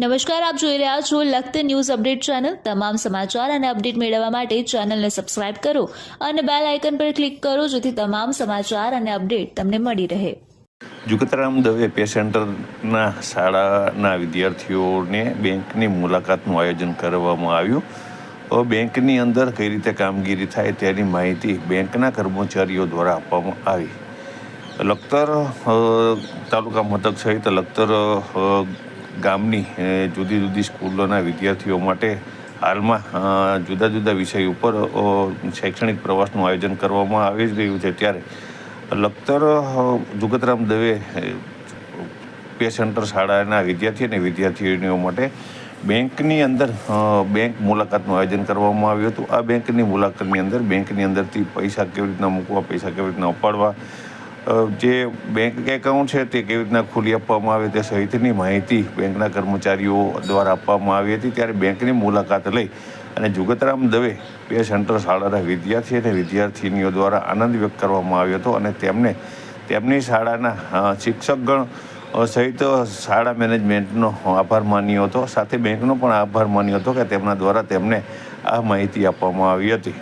નમસ્કાર, આપ જોઈ રહ્યા છો લખત ન્યૂઝ અપડેટ ચેનલ. તમામ સમાચાર અને અપડેટ મેળવવા માટે ચેનલને સબસ્ક્રાઇબ કરો અને બેલ આઇકન પર ક્લિક કરો, જેથી તમામ સમાચાર અને અપડેટ તમને મળી રહે. જુગતરામ દવે પે સેન્ટરના શાળાના વિદ્યાર્થીઓને બેંકની મુલાકાતનું આયોજન કરવામાં આવ્યું. બેંકની અંદર કઈ રીતે કામગીરી થાય તેની માહિતી બેંકના કર્મચારીઓ દ્વારા આપવામાં આવી. લખતર તાલુકા મથક સહિત લખતર ગામની જુદી જુદી સ્કૂલોના વિદ્યાર્થીઓ માટે હાલમાં જુદા જુદા વિષય ઉપર શૈક્ષણિક પ્રવાસનું આયોજન કરવામાં આવી જ રહ્યું છે. ત્યારે લખતર જુગતરામ દવે અ, પે સેન્ટર શાળાના વિદ્યાર્થી અને વિદ્યાર્થીનીઓ માટે બેંકની અંદર બેંક મુલાકાતનું આયોજન કરવામાં આવ્યું હતું. આ બેંકની મુલાકાતની અંદર બેંકની અંદરથી પૈસા કેવી રીતના મૂકવા પૈસા કેવી રીતના ઉપાડવા જે બેંક એકાઉન્ટ છે તે કેવી રીતના ખોલી આપવામાં આવે તે સહિતની માહિતી બેંકના કર્મચારીઓ દ્વારા આપવામાં આવી હતી. ત્યારે બેંકની મુલાકાત લઈ અને જુગતરામ દવે બે સેન્ટર શાળાના વિદ્યાર્થી અને વિદ્યાર્થીનીઓ દ્વારા આનંદ વ્યક્ત કરવામાં આવ્યો હતો અને તેમને તેમની શાળાના શિક્ષકગણ સહિત શાળા મેનેજમેન્ટનો આભાર માન્યો હતો. સાથે બેંકનો પણ આભાર માન્યો હતો કે તેમના દ્વારા તેમને આ માહિતી આપવામાં આવી હતી.